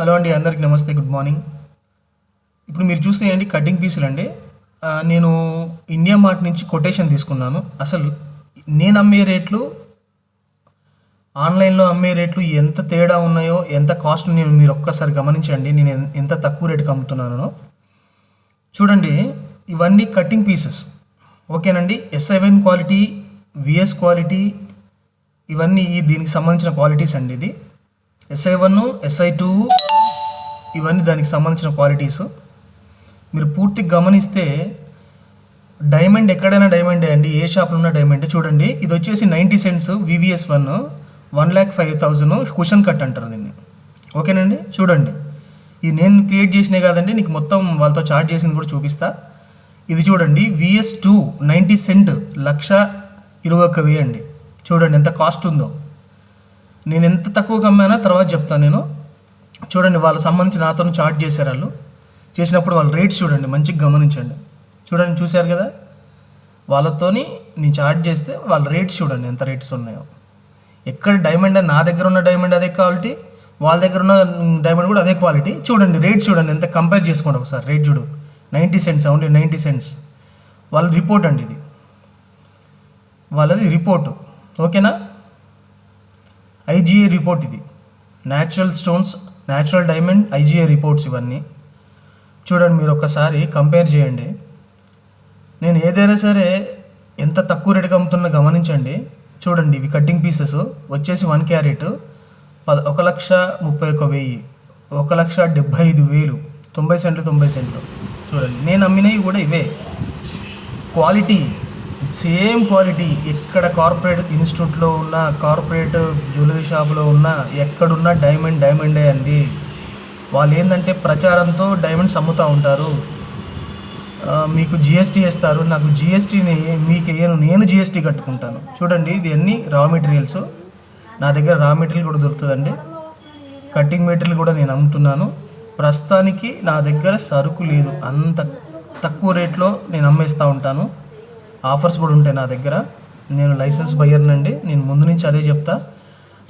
Hello అండి అందరికి నమస్తే గుడ్ మార్నింగ్. ఇప్పుడు మీరు చూసేయండి కటింగ్ పీసులు అండి. నేను ఇండియా మార్ట్ నుంచి కొటేషన్ తీసుకున్నాను. అసలు నేను అమ్మే రేట్లు ఆన్లైన్లో అమ్మే రేట్లు ఎంత తేడా ఉన్నాయో ఎంత కాస్ట్ నేను మీరు ఒక్కసారి గమనించండి. నేను ఎంత తక్కువ రేటుకి అమ్ముతున్నానో. చూడండి ఇవన్నీ కటింగ్ పీసెస్. ఓకేనండి ఎస్ఐవెన్ క్వాలిటీ విఎస్ క్వాలిటీ ఇవన్నీ ఈ దీనికి సంబంధించిన క్వాలిటీస్ అండి ఇది. ఎస్ఐ వన్ ఎస్ఐ టూ ఇవన్నీ దానికి సంబంధించిన క్వాలిటీస్ మీరు పూర్తిగా గమనిస్తే డైమండ్ ఎక్కడైనా డైమండే అండి? ఏ షాప్లో ఉన్న డైమండ్ చూడండి ఇది వచ్చేసి ninety cents VVS one one lakh five thousand cushion cut అంటారు దీన్ని. ఓకేనండి? చూడండి. ఇది నేను క్రియేట్ చేసినే కాదండి నీకు మొత్తం వాళ్ళతో చార్జ్ చేసింది కూడా చూపిస్తా. ఇది చూడండి విఎస్ టూ నైంటీ సెంట్ లక్ష ఇరవై ఒక్క వెయ్యండి చూడండి ఎంత కాస్ట్ ఉందో. నేను ఎంత తక్కువ అమ్మానో తర్వాత చెప్తాను నేను. చూడండి వాళ్ళ సంబంధించి నాతో చార్ట్ చేశారు వాళ్ళు. చేసినప్పుడు వాళ్ళ రేట్స్ చూడండి మంచిగా గమనించండి. చూడండి చూశారు కదా? వాళ్ళతోని నేను చార్ట్ చేస్తే వాళ్ళ రేట్స్ చూడండి ఎంత రేట్స్ ఉన్నాయో. ఎక్కడ డైమండ్ నా దగ్గర ఉన్న డైమండ్ అదే క్వాలిటీ వాళ్ళ దగ్గర ఉన్న డైమండ్ కూడా అదే క్వాలిటీ చూడండి రేట్ చూడండి ఎంత కంపేర్ చేసుకోండి ఒకసారి. రేట్ చూడు. Ninety cents only ninety cents. వాళ్ళ రిపోర్ట్ అండి ఇది. వాళ్ళది రిపోర్ట్ ఓకేనా? ఐజీఏ రిపోర్ట్ ఇది. Natural stones natural diamond IGA reports ఇవన్నీ. చూడండి మీరు ఒకసారి కంపేర్ చేయండి. నేను ఏదైనా సరే ఎంత తక్కువ రేటుకి అమ్ముతున్నా గమనించండి. చూడండి ఇవి కటింగ్ పీసెస్ వచ్చేసి వన్ క్యారెట్ పద ఒక లక్ష ముప్పై ఒక వెయ్యి. ఒక లక్ష డెబ్భై ఐదు వేలు. తొంభై సెంట్లు తొంభై సెంట్లు. చూడండి నేను అమ్మినవి కూడా ఇవే. క్వాలిటీ సేమ్ క్వాలిటీ ఎక్కడ కార్పొరేట్ ఇన్స్టిట్యూట్లో ఉన్న కార్పొరేట్ జ్యువెలరీ షాప్లో ఉన్న ఎక్కడున్నా డైమండ్ డైమండే అండి. వాళ్ళు ఏంటంటే ప్రచారంతో డైమండ్స్ అమ్ముతూ ఉంటారు. మీకు జిఎస్టీ వేస్తారు. నాకు జిఎస్టీని మీకు వేయను నేను జిఎస్టీ కట్టుకుంటాను. చూడండి ఇది అన్ని రా మెటీరియల్స్ నా దగ్గర రా మెటీరియల్ కూడా దొరుకుతుందండి. కటింగ్ మెటీరియల్ కూడా నేను అమ్ముతున్నాను. ప్రస్తుతానికి నా దగ్గర సరుకు లేదు. అంత తక్కువ రేట్లో నేను అమ్మేస్తూ ఉంటాను. ఆఫర్స్ కూడా ఉంటాయి నా దగ్గర. నేను లైసెన్స్ బయ్యర్నండి నేను ముందు నుంచి అదే చెప్తా.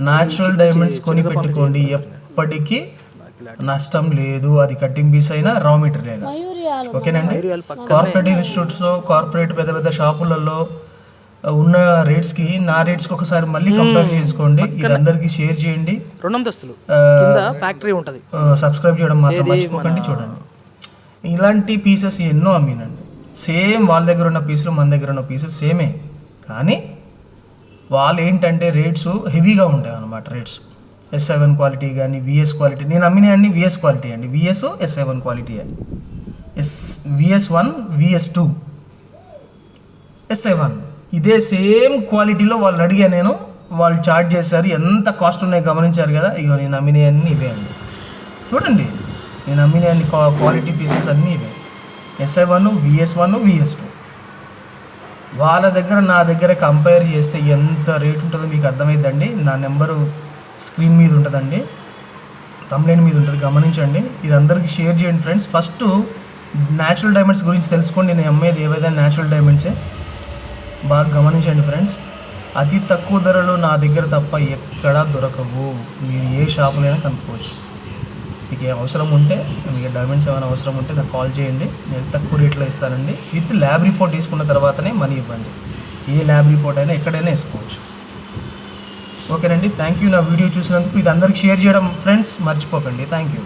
న్యాచురల్ డైమండ్స్ కొని పెట్టుకోండి. ఎప్పటికీ నష్టం లేదు. అది కటింగ్ పీస్ అయినా రా మెటీరియల్ అయినా. ఓకేనండి? కార్పొరేట్ ఇన్స్టిట్యూట్స్ కార్పొరేట్ పెద్ద పెద్ద షాపులలో ఉన్న రేట్స్కి నా రేట్స్కి ఒకసారి మళ్ళీ కంపేర్ చేసుకోండి ఇది అందరికీ షేర్ చేయండి. ఫ్యాక్టరీ ఉంటుంది. సబ్స్క్రైబ్ చేయడం మాత్రం మర్చిపోకండి. చూడండి. ఇలాంటి పీసెస్ ఎన్నో అమ్మినండి. సేమ్ వాళ్ళ దగ్గర ఉన్న పీసులు మన దగ్గర ఉన్న పీసెస్ సేమే. కానీ వాళ్ళు ఏంటంటే రేట్స్ హెవీగా ఉంటాయి అన్నమాట రేట్స్. ఎస్ సెవెన్ క్వాలిటీ కానీ విఎస్ క్వాలిటీ నేను అమ్మిన అన్ని విఎస్ క్వాలిటీ అండి. విఎస్ ఎస్ సెవెన్ క్వాలిటీ అని S VS one VS two S seven ఇదే సేమ్ క్వాలిటీలో వాళ్ళు అడిగా నేను వాళ్ళు చార్జ్ చేశారు ఎంత కాస్ట్ ఉన్నాయో గమనించారు కదా ఇగో నేను అమ్మినవి ఇవే అండి. చూడండి నేను అమ్మిన అన్ని క్వాలిటీ పీసెస్ అన్నీ ఇవే. SI one VS one VS two వాళ్ళ దగ్గర నా దగ్గర కంపేర్ చేస్తే ఎంత రేట్ ఉంటుందో మీకు అర్థమైందండి. నా నెంబరు స్క్రీన్ మీద ఉంటుందండి. తమ్లైన్ మీద ఉంటుంది గమనించండి. ఇది అందరికీ షేర్ చేయండి ఫ్రెండ్స్ ఫస్ట్ న్యాచురల్ డైమండ్స్ గురించి తెలుసుకోండి. నేను అమ్మేది ఏవైనా న్యాచురల్ డైమండ్సే బాగా గమనించండి ఫ్రెండ్స్ అతి తక్కువ ధరలో నా దగ్గర తప్ప ఎక్కడా దొరకవు. మీరు ఏ షాపులైనా కనుక్కోవచ్చు. మీకు ఏ అవసరం ఉంటే మీకు డైమండ్స్ ఏమైనా అవసరం ఉంటే నాకు కాల్ చేయండి. నేను తక్కువ రేట్లో ఇస్తానండి. విత్ ల్యాబ్ రిపోర్ట్ తీసుకున్న తర్వాతనే మనీ ఇవ్వండి. ఏ ల్యాబ్ రిపోర్ట్ అయినా ఎక్కడైనా వేసుకోవచ్చు. ఓకేనండి. థ్యాంక్ యూ నా వీడియో చూసినందుకు ఇది అందరికి షేర్ చేయడం ఫ్రెండ్స్ మర్చిపోకండి. Thank you